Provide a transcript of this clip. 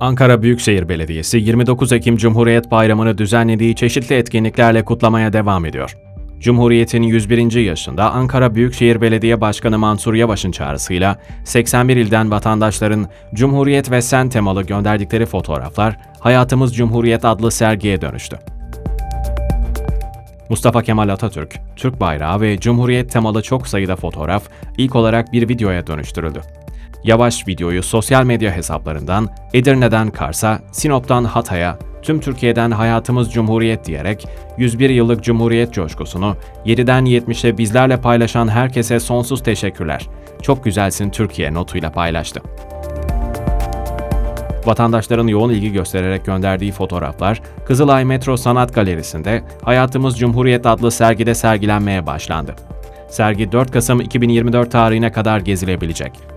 Ankara Büyükşehir Belediyesi 29 Ekim Cumhuriyet Bayramı'nı düzenlediği çeşitli etkinliklerle kutlamaya devam ediyor. Cumhuriyet'in 101. yaşında Ankara Büyükşehir Belediye Başkanı Mansur Yavaş'ın çağrısıyla 81 ilden vatandaşların Cumhuriyet ve Sen temalı gönderdikleri fotoğraflar Hayatımız Cumhuriyet adlı sergiye dönüştü. Mustafa Kemal Atatürk, Türk bayrağı ve Cumhuriyet temalı çok sayıda fotoğraf ilk olarak bir videoya dönüştürüldü. Yavaş videoyu sosyal medya hesaplarından Edirne'den Kars'a, Sinop'tan Hatay'a, tüm Türkiye'den hayatımız Cumhuriyet diyerek 101 yıllık Cumhuriyet coşkusunu 7'den 70'e bizlerle paylaşan herkese sonsuz teşekkürler. Çok güzelsin Türkiye notuyla paylaştı. Vatandaşların yoğun ilgi göstererek gönderdiği fotoğraflar Kızılay Metro Sanat Galerisi'nde Hayatımız Cumhuriyet adlı sergide sergilenmeye başlandı. Sergi 4 Kasım 2024 tarihine kadar gezilebilecek.